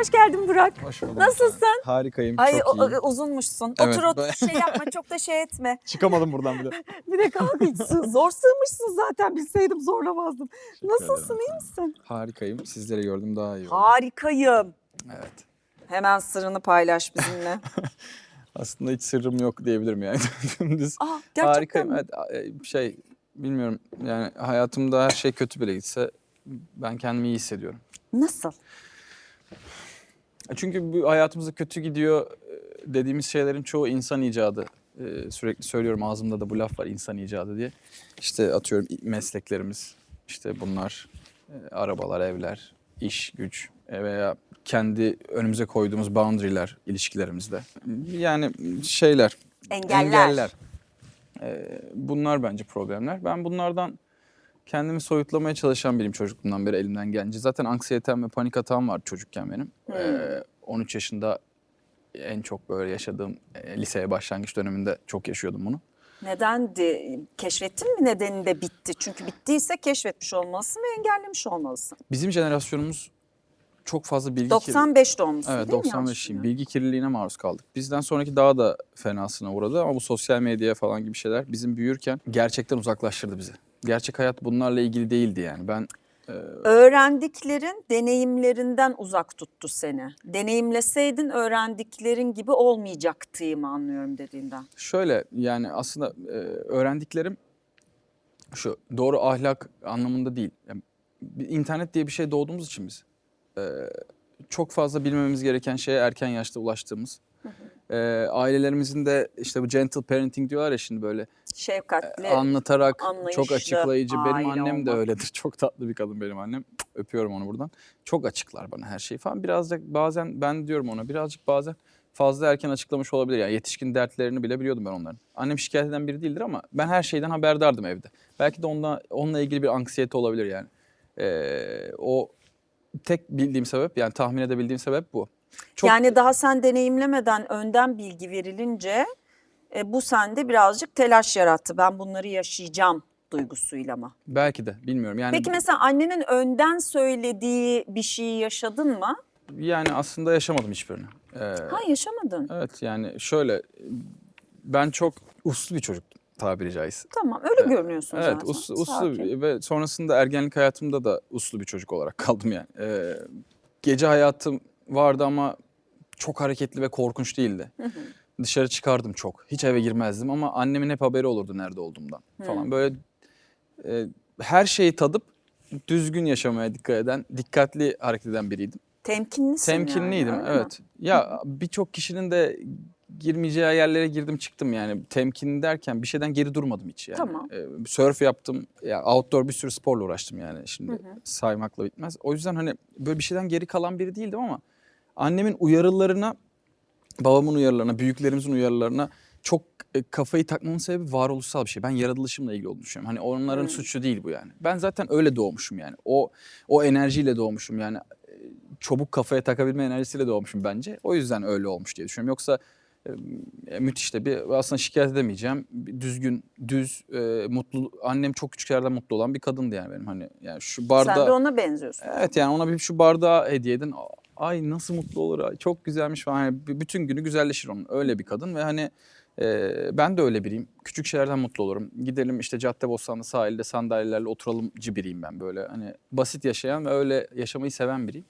Hoş geldin Burak. Hoş bulduk. Nasılsın? Harikayım. Ay çok o- iyiyim. uzunmuşsun. Evet, otur otur şey yapma çok da şey etme. Çıkamadım buradan bile. Bir de kalk hiç zor sığmışsın zaten bilseydim zorlamazdım. Teşekkür Nasılsın ederim iyi misin? Harikayım. Sizleri gördüm daha iyi. Harikayım. Evet. Hemen sırrını paylaş bizimle. Aslında hiç sırrım yok diyebilirim yani. Dümdüz Aa, gerçekten harikayım. mi? Evet, e, şey bilmiyorum yani hayatımda her şey kötü bile gitse ben kendimi iyi hissediyorum. Nasıl? Çünkü bu hayatımızda kötü gidiyor e, dediğimiz şeylerin çoğu insan icadı. E, Sürekli söylüyorum ağzımda da bu laf var insan icadı diye. İşte atıyorum mesleklerimiz, işte bunlar, e, arabalar, evler, iş, güç e, veya kendi önümüze koyduğumuz boundary'ler ilişkilerimizde. Yani şeyler, Engeller. engeller. E, bunlar bence problemler. Ben bunlardan kendimi soyutlamaya çalışan biriyim çocukluğumdan beri elimden gelince. Zaten anksiyetem ve panik atağım var çocukken benim. Ee, 13 yaşında en çok böyle yaşadığım e, liseye başlangıç döneminde çok yaşıyordum bunu. Nedendi? Keşfettin mi nedeni de bitti? Çünkü bittiyse keşfetmiş olmalısın ve engellemiş olmalısın. Bizim jenerasyonumuz çok fazla bilgi kirliliği- 95 doğumlusun Evet değil mi? 95'liyim. yanlış Bilgi kirliliğine maruz kaldık. Bizden sonraki daha da fenasına uğradı ama bu sosyal medya falan gibi şeyler bizim büyürken gerçekten uzaklaştırdı bizi. Gerçek hayat bunlarla ilgili değildi yani. Ben Öğrendiklerin deneyimlerinden uzak tuttu seni. Deneyimleseydin öğrendiklerin gibi olmayacaktı anlıyorum dediğinden. Şöyle yani aslında e, öğrendiklerim şu doğru ahlak anlamında değil. Yani, internet diye bir şey doğduğumuz için biz e, çok fazla bilmemiz gereken şeye erken yaşta ulaştığımız. E, ailelerimizin de işte bu gentle parenting diyorlar ya şimdi böyle Şefkatli. anlatarak çok açıklayıcı. Benim annem de olmak. öyledir. Çok tatlı bir kadın benim annem. Öpüyorum onu buradan. Çok açıklar bana her şeyi falan. Birazcık bazen ben diyorum ona birazcık bazen fazla erken açıklamış olabilir. Yani yetişkin dertlerini bile biliyordum ben onların. Annem şikayet eden biri değildir ama ben her şeyden haberdardım evde. Belki de onunla, onunla ilgili bir anksiyete olabilir yani. Ee, o tek bildiğim sebep yani tahmin edebildiğim sebep bu. Çok Yani daha sen deneyimlemeden önden bilgi verilince e, bu sende birazcık telaş yarattı. Ben bunları yaşayacağım duygusuyla mı? belki de bilmiyorum. Yani Peki mesela annenin önden söylediği bir şeyi yaşadın mı? yani aslında yaşamadım hiçbirini. Ee, Ha yaşamadın. Evet yani şöyle ben çok uslu bir çocuktum tabiri caizse. Tamam öyle görünüyorsun Evet zaten. uslu, uslu Sakin. ve sonrasında ergenlik hayatımda da uslu bir çocuk olarak kaldım yani. Ee, gece hayatım vardı ama çok hareketli ve korkunç değildi. Dışarı çıkardım çok. Hiç eve girmezdim ama annemin hep haberi olurdu nerede olduğumdan falan. Böyle e, her şeyi tadıp düzgün yaşamaya dikkat eden, dikkatli hareket eden biriydim. Temkinlisin Temkinliydim yani, öyle mi? evet. Ya birçok kişinin de girmeyeceği yerlere girdim çıktım yani. Temkinli derken bir şeyden geri durmadım hiç yani. Tamam. Ee, surf yaptım. Ya outdoor bir sürü sporla uğraştım yani şimdi saymakla bitmez. O yüzden hani böyle bir şeyden geri kalan biri değildim ama annemin uyarılarına, babamın uyarılarına, büyüklerimizin uyarılarına çok e, kafayı takmamın sebebi varoluşsal bir şey. Ben yaratılışımla ilgili olduğunu düşünüyorum. Hani onların suçu değil bu yani. Ben zaten öyle doğmuşum yani. O o enerjiyle doğmuşum yani. E, Çabuk kafaya takabilme enerjisiyle doğmuşum bence. O yüzden öyle olmuş diye düşünüyorum. Yoksa e, müthiş de bir aslında şikayet edemeyeceğim. Bir düzgün, düz, e, mutlu annem çok küçük yerden mutlu olan bir kadındı yani benim hani yani şu bardağı Sen de ona benziyorsun. Evet yani ona bir şu bardağı hediye edin. Ay nasıl mutlu olur. Ay, çok güzelmiş falan. Yani bütün günü güzelleşir onun. Öyle bir kadın ve hani e, ben de öyle biriyim. Küçük şeylerden mutlu olurum. Gidelim işte Caddebostan'da sahilde sandalyelerle oturalımcı biriyim ben böyle. Hani basit yaşayan ve öyle yaşamayı seven biriyim.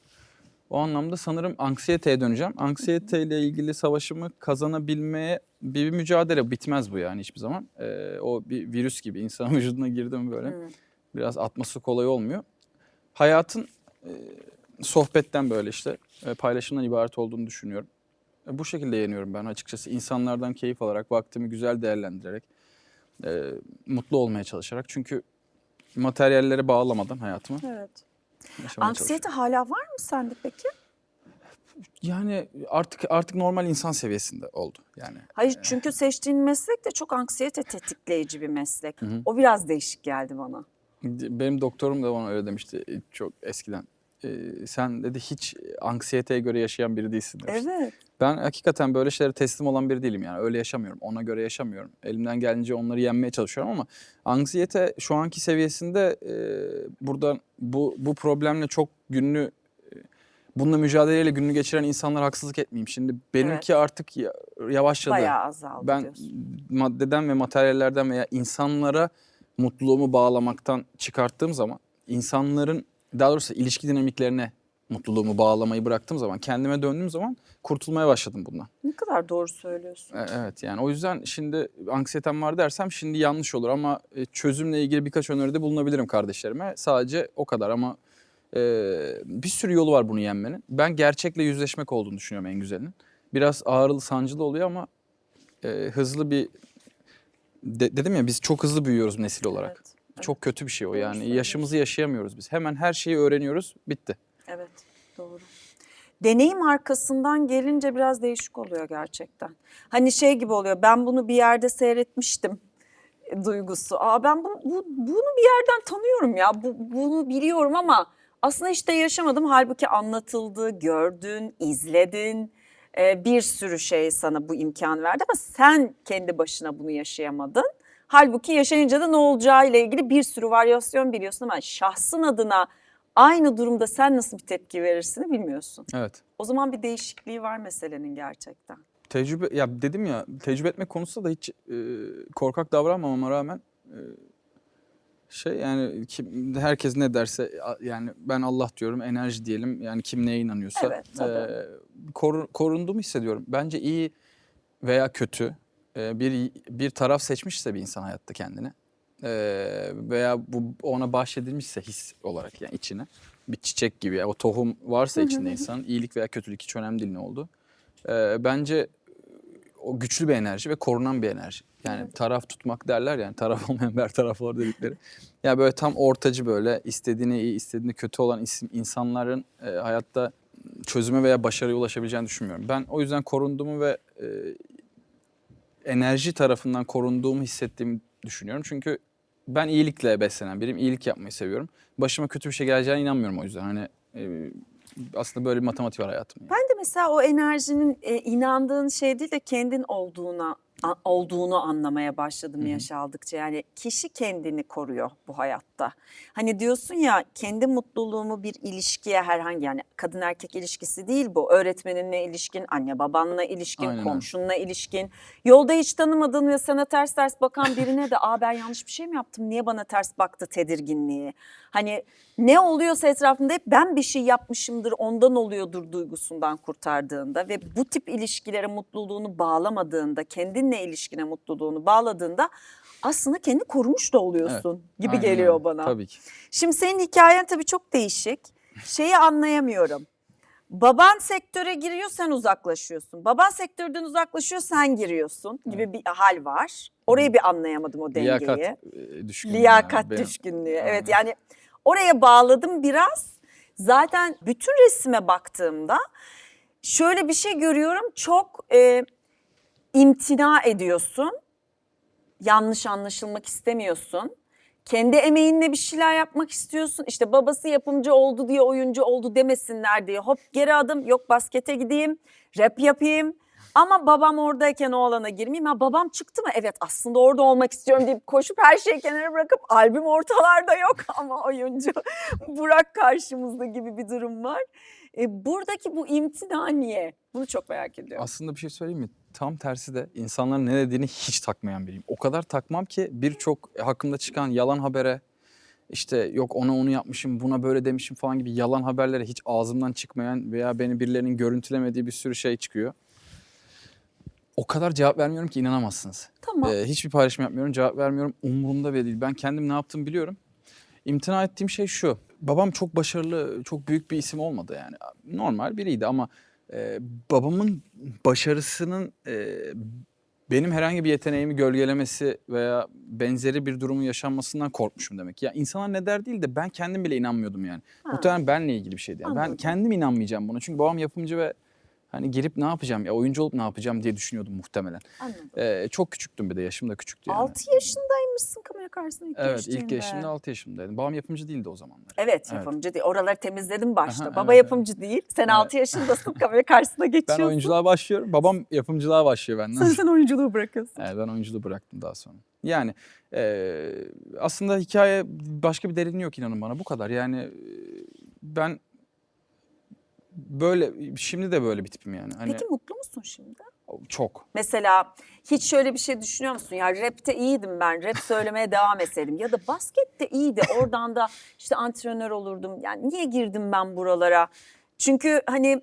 O anlamda sanırım anksiyeteye döneceğim. Anksiyeteyle ilgili savaşımı kazanabilmeye bir mücadele bitmez bu yani hiçbir zaman. E, o bir virüs gibi insanın vücuduna girdi mi böyle biraz atması kolay olmuyor. Hayatın e, sohbetten böyle işte e, paylaşımdan ibaret olduğunu düşünüyorum. E, bu şekilde yeniyorum ben açıkçası. İnsanlardan keyif alarak, vaktimi güzel değerlendirerek, e, mutlu olmaya çalışarak. Çünkü materyallere bağlamadan hayatımı Evet. Anksiyete hala var mı sende peki? Yani artık artık normal insan seviyesinde oldu yani. Hayır çünkü seçtiğin meslek de çok anksiyete tetikleyici bir meslek. hı. O biraz değişik geldi bana. Benim doktorum da bana öyle demişti çok eskiden. E, sen dedi hiç anksiyeteye göre yaşayan biri değilsin demişti. Evet. Ben hakikaten böyle şeylere teslim olan biri değilim yani. Öyle yaşamıyorum. Ona göre yaşamıyorum. Elimden geldiğince onları yenmeye çalışıyorum ama anksiyete şu anki seviyesinde e, buradan bu bu problemle çok günlü bununla mücadeleyle gününü geçiren insanlara haksızlık etmeyeyim. Şimdi benimki artık ya- yavaşladı. Bayağı azaldı ben diyorsun. maddeden ve materyallerden veya insanlara mutluluğumu bağlamaktan çıkarttığım zaman insanların daha doğrusu ilişki dinamiklerine mutluluğumu bağlamayı bıraktığım zaman kendime döndüğüm zaman kurtulmaya başladım bundan. Ne kadar doğru söylüyorsun. E, Evet yani o yüzden şimdi anksiyetem var dersem şimdi yanlış olur ama e, çözümle ilgili birkaç öneride bulunabilirim kardeşlerime. Sadece o kadar ama e, bir sürü yolu var bunu yenmenin. Ben gerçekle yüzleşmek olduğunu düşünüyorum en güzelinin. Biraz ağrılı sancılı oluyor ama e, hızlı bir de- dedim ya biz çok hızlı büyüyoruz nesil olarak. Evet. Çok kötü bir şey o Doğru yani söylüyorsun. yaşımızı yaşayamıyoruz biz. Hemen her şeyi öğreniyoruz bitti. Evet, doğru. Deneyim arkasından gelince biraz değişik oluyor gerçekten. Hani şey gibi oluyor, ben bunu bir yerde seyretmiştim e, duygusu. Aa ben bu, bu- bunu bir yerden tanıyorum ya, bu, bunu biliyorum ama aslında işte yaşamadım. Halbuki anlatıldı, gördün, izledin. E, bir sürü şey sana bu imkan verdi ama sen kendi başına bunu yaşayamadın. Halbuki yaşayınca da ne olacağı ile ilgili bir sürü varyasyon biliyorsun ama şahsın adına aynı durumda sen nasıl bir tepki verirsin bilmiyorsun. Evet. O zaman bir değişikliği var meselenin gerçekten. Tecrübe ya dedim ya tecrübe etmek konusunda da hiç e, korkak davranmamama rağmen e, şey yani kim, herkes ne derse yani ben Allah diyorum enerji diyelim yani kim neye inanıyorsa Evet, tabii. e, koru- korunduğumu hissediyorum. Bence iyi veya kötü e, bir bir taraf seçmişse bir insan hayatta kendine e, veya bu ona bahşedilmişse his olarak yani içine bir çiçek gibi yani o tohum varsa içinde insanın iyilik veya kötülük hiç önemli değil ne oldu. E, bence o güçlü bir enerji ve korunan bir enerji. Yani taraf tutmak derler yani taraf olmayan ber taraf olur dedikleri. Ya böyle tam ortacı böyle istediğini iyi istediğini kötü olan isim insanların e, hayatta çözüme veya başarıya ulaşabileceğini düşünmüyorum. Ben o yüzden korunduğumu ve e, enerji tarafından korunduğumu hissettiğimi düşünüyorum. Çünkü ben iyilikle beslenen biriyim. iyilik yapmayı seviyorum. Başıma kötü bir şey geleceğine inanmıyorum o yüzden. Hani e, aslında böyle bir matematik var hayatımda. Ben de mesela o enerjinin e, inandığın şey değil de kendin olduğuna olduğunu anlamaya başladım yaş aldıkça. Yani kişi kendini koruyor bu hayatta. Hani diyorsun ya kendi mutluluğumu bir ilişkiye herhangi yani kadın erkek ilişkisi değil bu. Öğretmeninle ilişkin, anne babanla ilişkin, Aynen komşunla ilişkin. Yolda hiç tanımadığın ve sana ters ters bakan birine de aa ben yanlış bir şey mi yaptım? Niye bana ters baktı tedirginliği? Hani ne oluyorsa etrafında hep ben bir şey yapmışımdır ondan oluyordur duygusundan kurtardığında ve bu tip ilişkilere mutluluğunu bağlamadığında kendinle ilişkine mutluluğunu bağladığında aslında kendi korumuş da oluyorsun gibi Aynen geliyor bana. Tabii ki. Şimdi senin hikayen tabii çok değişik. Şeyi anlayamıyorum. Baban sektöre giriyor sen uzaklaşıyorsun. Baban sektörden uzaklaşıyor sen giriyorsun gibi bir hal var. Orayı bir anlayamadım o dengeyi. Liyakat e, düşkünlüğü. Liyakat yani. Düşkünlüğü. Aynen. Evet yani oraya bağladım biraz. Zaten bütün resime baktığımda şöyle bir şey görüyorum. Çok e, imtina ediyorsun. Yanlış anlaşılmak istemiyorsun. Kendi emeğinle bir şeyler yapmak istiyorsun. İşte babası yapımcı oldu diye oyuncu oldu demesinler diye. Hop geri adım yok baskete gideyim, rap yapayım. Ama babam oradayken o alana girmeyeyim. Ha babam çıktı mı? Evet aslında orada olmak istiyorum deyip koşup her şeyi kenara bırakıp albüm ortalarda yok ama oyuncu Burak karşımızda gibi bir durum var. E, buradaki bu imtina niye? Bunu çok merak ediyorum. Aslında bir şey söyleyeyim mi? Tam tersi de insanların ne dediğini hiç takmayan biriyim. O kadar takmam ki birçok hakkında çıkan yalan habere işte yok ona onu yapmışım buna böyle demişim falan gibi yalan haberlere hiç ağzımdan çıkmayan veya beni birilerinin görüntülemediği bir sürü şey çıkıyor. O kadar cevap vermiyorum ki inanamazsınız. Tamam. Ee, hiçbir paylaşım yapmıyorum, cevap vermiyorum. Umurumda bile değil. Ben kendim ne yaptığımı biliyorum. İmtina ettiğim şey şu. Babam çok başarılı, çok büyük bir isim olmadı yani. Normal biriydi ama e, babamın başarısının e, benim herhangi bir yeteneğimi gölgelemesi veya benzeri bir durumun yaşanmasından korkmuşum demek. Ya insanlar ne der değil de ben kendim bile inanmıyordum yani. Ha. Muhtemelen benle ilgili bir şeydi. Yani ben kendim inanmayacağım buna. Çünkü babam yapımcı ve hani girip ne yapacağım ya oyuncu olup ne yapacağım diye düşünüyordum muhtemelen. Anladım. Ee, çok küçüktüm bir de yaşım da küçüktü yani. 6 yaşındaymışsın kamera karşısında ilk Evet ilk yaşımda 6 yaşındaydım. Babam yapımcı değildi o zamanlar. Evet Evet. yapımcı değil. Oraları temizledim başta. Aha, Baba evet, yapımcı değil. Sen Evet. 6 yaşındasın kamera karşısına Ben geçiyorsun. oyunculuğa başlıyorum. Babam yapımcılığa başlıyor benden. Sen, sen oyunculuğu bırakıyorsun. Evet, ben oyunculuğu bıraktım daha sonra. Yani e, aslında hikaye başka bir derinliği yok inanın bana bu kadar. Yani e, ben böyle şimdi de böyle bir tipim yani. Hani Peki mutlu musun şimdi? çok. Mesela hiç şöyle bir şey düşünüyor musun? Ya rapte iyiydim ben, rap söylemeye devam etseydim. Ya da baskette iyiydi, oradan da işte antrenör olurdum. Yani niye girdim ben buralara? Çünkü hani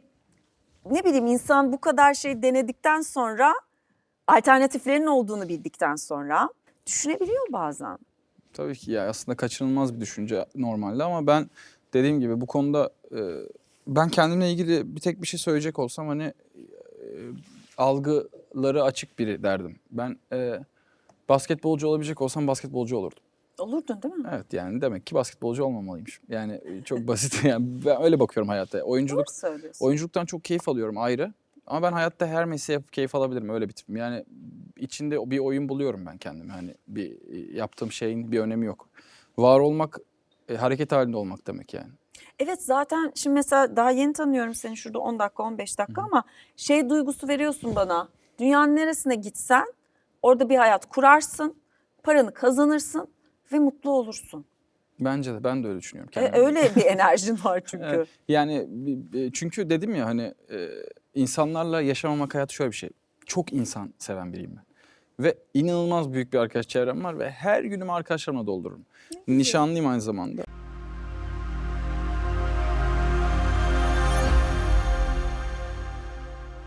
ne bileyim insan bu kadar şey denedikten sonra, alternatiflerin olduğunu bildikten sonra düşünebiliyor bazen. Tabii ki ya aslında kaçınılmaz bir düşünce normalde ama ben dediğim gibi bu konuda e, ben kendimle ilgili bir tek bir şey söyleyecek olsam hani e, algıları açık biri derdim. Ben e, basketbolcu olabilecek olsam basketbolcu olurdum. Olurdun değil mi? Evet yani demek ki basketbolcu olmamalıymışım. Yani e, çok basit yani ben öyle bakıyorum hayata. Oyunculuk oyunculuktan çok keyif alıyorum ayrı. Ama ben hayatta her mesleği yapıp keyif alabilirim öyle bir tipim. Yani içinde bir oyun buluyorum ben kendime. Hani bir e, yaptığım şeyin bir önemi yok. Var olmak e, hareket halinde olmak demek yani. Evet zaten şimdi mesela daha yeni tanıyorum seni şurada 10 dakika 15 dakika ama şey duygusu veriyorsun bana. Dünyanın neresine gitsen orada bir hayat kurarsın, paranı kazanırsın ve mutlu olursun. Bence de ben de öyle düşünüyorum. E, kendimde. öyle bir enerjin var çünkü. Yani çünkü dedim ya hani e, insanlarla yaşamamak hayatı şöyle bir şey. Çok insan seven biriyim ben. Ve inanılmaz büyük bir arkadaş çevrem var ve her günümü arkadaşlarımla doldururum. Nişanlıyım aynı zamanda.